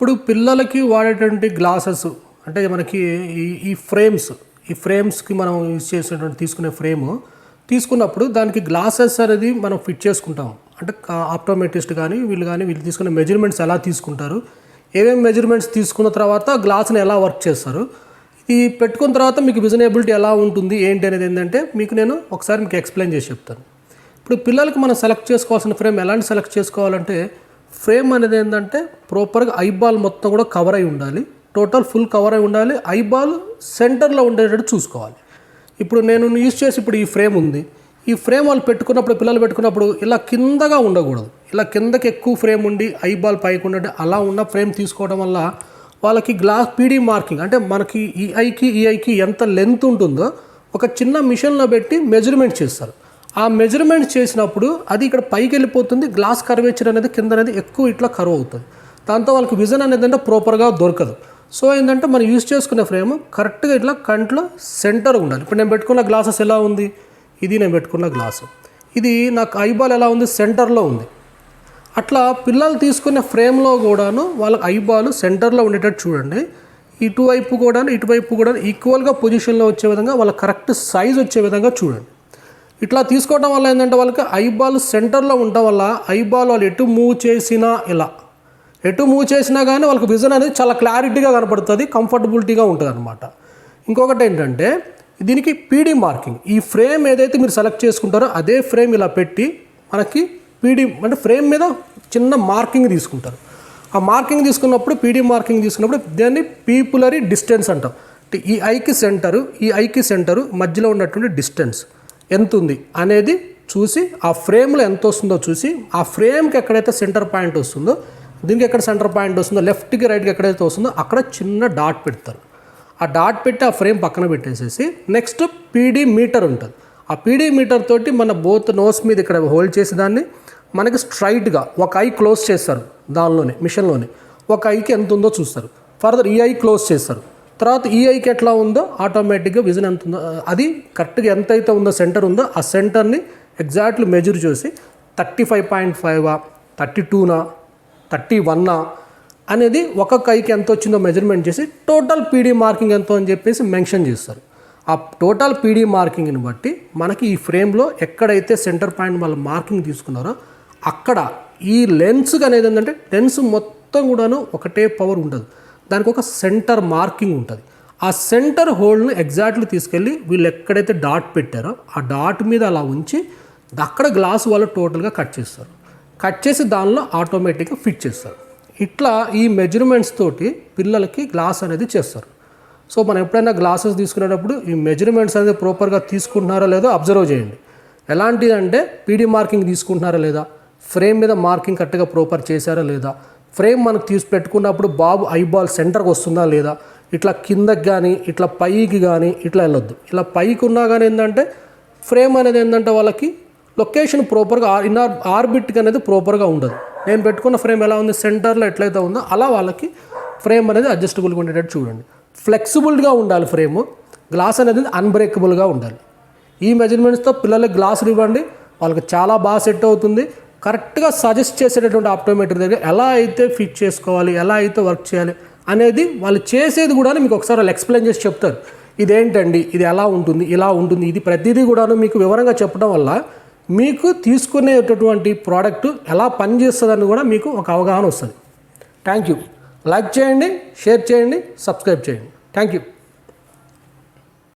ఇప్పుడు పిల్లలకి వాడేటువంటి గ్లాసెస్ అంటే మనకి ఈ ఈ ఫ్రేమ్స్ ఈ ఫ్రేమ్స్కి మనం యూజ్ చేసేటువంటి తీసుకునే ఫ్రేమ్ తీసుకున్నప్పుడు దానికి గ్లాసెస్ అనేది మనం ఫిట్ చేసుకుంటాం అంటే ఆప్టోమెటిస్ట్ కానీ వీళ్ళు కానీ వీళ్ళు తీసుకునే మెజర్మెంట్స్ ఎలా తీసుకుంటారు ఏమేమి మెజర్మెంట్స్ తీసుకున్న తర్వాత గ్లాస్ని ఎలా వర్క్ చేస్తారు ఇది పెట్టుకున్న తర్వాత మీకు విజనబిలిటీ ఎలా ఉంటుంది ఏంటి అనేది ఏంటంటే మీకు నేను ఒకసారి మీకు ఎక్స్ప్లెయిన్ చేసి చెప్తాను. ఇప్పుడు పిల్లలకి మనం సెలెక్ట్ చేసుకోవాల్సిన ఫ్రేమ్ ఎలాంటి సెలెక్ట్ చేసుకోవాలంటే ఫ్రేమ్ అనేది ఏంటంటే ప్రాపర్గా ఐబాల్ మొత్తం కూడా కవర్ అయి ఉండాలి. టోటల్ ఫుల్ కవర్ అయి ఉండాలి. ఐబాల్ సెంటర్లో ఉండేటట్టు చూసుకోవాలి. ఇప్పుడు నేను యూజ్ చేసి ఇప్పుడు ఈ ఫ్రేమ్ ఉంది. ఈ ఫ్రేమ్ వాళ్ళు పెట్టుకున్నప్పుడు పిల్లలు పెట్టుకున్నప్పుడు ఇలా కిందగా ఉండకూడదు. ఇలా కిందకి ఎక్కువ ఫ్రేమ్ ఉండి ఐబాల్ పైకి ఉండే అలా ఉన్న ఫ్రేమ్ తీసుకోవడం వల్ల వాళ్ళకి గ్లాస్ పీడీ మార్కింగ్ అంటే మనకి ఈ ఐకి ఈ ఐకి ఎంత లెంత్ ఉంటుందో ఒక చిన్న మిషన్లో పెట్టి మెజర్మెంట్ చేస్తారు. ఆ మెజర్మెంట్ చేసినప్పుడు అది ఇక్కడ పైకి వెళ్ళిపోతుంది గ్లాస్ కర్వేచర్ అనేది కింద అనేది ఎక్కువ ఇట్లా కర్వ్ అవుతుంది. దాంతో వాళ్ళకి విజన్ అనేది అంటే ప్రాపర్గా దొరకదు. సో ఏంటంటే మనం యూస్ చేసుకునే ఫ్రేమ్ కరెక్ట్గా ఇట్లా కంట్లో సెంటర్ ఉండాలి. ఇప్పుడు నేను పెట్టుకున్న గ్లాసెస్ ఎలా ఉంది? ఇది నేను పెట్టుకున్న గ్లాసు ఇది నాకు ఐబాల్ ఎలా ఉంది? సెంటర్లో ఉంది. అట్లా పిల్లలు తీసుకునే ఫ్రేమ్లో కూడాను వాళ్ళకి ఐబాల్ సెంటర్లో ఉండేటట్టు చూడండి. ఇటువైపు కూడా ఇటువైపు కూడా ఈక్వల్గా పొజిషన్లో వచ్చే విధంగా వాళ్ళ కరెక్ట్ సైజ్ వచ్చే విధంగా చూడండి. ఇట్లా తీసుకోవడం వల్ల ఏంటంటే వాళ్ళకి ఐబాల్ సెంటర్లో ఉండటం వల్ల ఐబాల్ వాళ్ళు ఎటు మూవ్ చేసినా ఇలా. ఎటు మూవ్ చేసినా కానీ వాళ్ళకి విజన్ అనేది చాలా క్లారిటీగా కనపడుతుంది కంఫర్టబిలిటీగా ఉంటుంది అనమాట ఇంకొకటి ఏంటంటే దీనికి పీడీ మార్కింగ్. ఈ ఫ్రేమ్ ఏదైతే మీరు సెలెక్ట్ చేసుకుంటారో అదే ఫ్రేమ్ ఇలా పెట్టి మనకి పీడీ అంటే ఫ్రేమ్ మీద చిన్న మార్కింగ్ తీసుకుంటారు. ఆ మార్కింగ్ తీసుకున్నప్పుడు పీడీ మార్కింగ్ తీసుకున్నప్పుడు దాన్ని పీపులరీ డిస్టెన్స్ అంటాం. అంటే ఈ ఐకి సెంటరు ఈ ఐకి సెంటరు మధ్యలో ఉన్నటువంటి డిస్టెన్స్. ఎంత ఉంది అనేది చూసి ఆ ఫ్రేమ్లో ఎంత వస్తుందో చూసి ఆ ఫ్రేమ్కి ఎక్కడైతే సెంటర్ పాయింట్ వస్తుందో దీనికి ఎక్కడ సెంటర్ పాయింట్ వస్తుందో లెఫ్ట్కి రైట్కి ఎక్కడైతే వస్తుందో అక్కడ చిన్న డాట్ పెడతారు. ఆ డాట్ పెట్టి ఆ ఫ్రేమ్ పక్కన పెట్టేసేసి నెక్స్ట్ పీడీ మీటర్ ఉంటుంది. ఆ పీడీ మీటర్ తోటి మన బోత్ నోస్ మీద ఇక్కడ హోల్డ్ చేసి దాన్ని మనకి స్ట్రైట్గా ఒక ఐ క్లోజ్ చేస్తారు దానిలోనే మిషన్లోనే. ఒక ఐకి ఎంత ఉందో చూస్తారు. ఫర్దర్ ఈ ఐ క్లోజ్ చేస్తారు. తర్వాత ఈఐకి ఎట్లా ఉందో ఆటోమేటిక్గా విజన్ ఎంత ఉందో అది కరెక్ట్గా ఎంతైతే ఉందో సెంటర్ ఉందో ఆ సెంటర్ని ఎగ్జాక్ట్లీ మెజర్ చేసి థర్టీ ఫైవ్ పాయింట్ ఫైవా థర్టీ టూనా థర్టీ వన్నా అనేది ఒక్కొక్క ఐకి ఎంత వచ్చిందో మెజర్మెంట్ చేసి టోటల్ పీడీ మార్కింగ్ ఎంతో అని చెప్పేసి మెన్షన్ చేస్తారు. ఆ టోటల్ పీడీ మార్కింగ్ని బట్టి మనకి ఈ ఫ్రేమ్లో ఎక్కడైతే సెంటర్ పాయింట్ వాళ్ళు మార్కింగ్ తీసుకున్నారో అక్కడ ఈ లెన్స్ అనేది ఏంటంటే లెన్స్ మొత్తం కూడాను ఒకటే పవర్ ఉంటుంది దానికి ఒక సెంటర్ మార్కింగ్ ఉంటుంది. ఆ సెంటర్ హోల్ని ఎగ్జాక్ట్లీ తీసుకెళ్ళి వీళ్ళు ఎక్కడైతే డాట్ పెట్టారో ఆ డాట్ మీద అలా ఉంచి అక్కడ గ్లాస్ వాళ్ళు టోటల్గా కట్ చేస్తారు. కట్ చేసి దానిలో ఆటోమేటిక్గా ఫిట్ చేస్తారు. ఇట్లా ఈ మెజర్మెంట్స్ తోటి పిల్లలకి గ్లాస్ అనేది చేస్తారు. సో మనం ఎప్పుడైనా గ్లాసెస్ తీసుకునేటప్పుడు ఈ మెజర్మెంట్స్ అనేది ప్రాపర్గా తీసుకుంటున్నారా లేదో అబ్జర్వ్ చేయండి. ఎలాంటిదంటే పీడీ మార్కింగ్ తీసుకుంటున్నారా లేదా? ఫ్రేమ్ మీద మార్కింగ్ కరెక్ట్గా ప్రాపర్ చేశారా లేదా? ఫ్రేమ్ మనకు తీసి పెట్టుకున్నప్పుడు బాబు ఐబాల్ సెంటర్కి వస్తుందా లేదా? ఇట్లా కిందకి కానీ ఇట్లా పైకి కానీ ఇట్లా వెళ్ళొద్దు. ఇలా పైకి ఉన్నా కానీ ఏంటంటే ఫ్రేమ్ అనేది ఏంటంటే వాళ్ళకి లొకేషన్ ప్రాపర్గా ఇన్ ఆర్బిట్ అనేది ప్రాపర్గా ఉండదు. నేను పెట్టుకున్న ఫ్రేమ్ ఎలా ఉంది? సెంటర్లో ఎట్లయితే ఉందో అలా వాళ్ళకి ఫ్రేమ్ అనేది అడ్జస్టబుల్గా ఉండేటట్టు చూడండి. ఫ్లెక్సిబుల్గా ఉండాలి ఫ్రేము. గ్లాస్ అనేది అన్బ్రేకబుల్గా ఉండాలి. ఈ మెజర్మెంట్స్తో పిల్లలకి గ్లాసులు ఇవ్వండి. వాళ్ళకి చాలా బాగా సెట్ అవుతుంది. కరెక్ట్గా సజెస్ట్ చేసేటటువంటి ఆప్టోమీటర్ దగ్గర ఎలా అయితే ఫిట్ చేసుకోవాలి ఎలా అయితే వర్క్ చేయాలి అనేది వాళ్ళు చేసేది కూడా మీకు ఒకసారి వాళ్ళు ఎక్స్ప్లెయిన్ చేసి చెప్తారు. ఇదేంటండి? ఇది ఎలా ఉంటుంది? ఇలా ఉంటుంది. ఇది ప్రతిదీ కూడాను మీకు వివరంగా చెప్పడం వల్ల మీకు తీసుకునేటటువంటి ప్రోడక్ట్ ఎలా పనిచేస్తుందని కూడా మీకు ఒక అవగాహన వస్తుంది. Thank you. లైక్ చేయండి షేర్ చేయండి సబ్స్క్రైబ్ చేయండి. Thank you.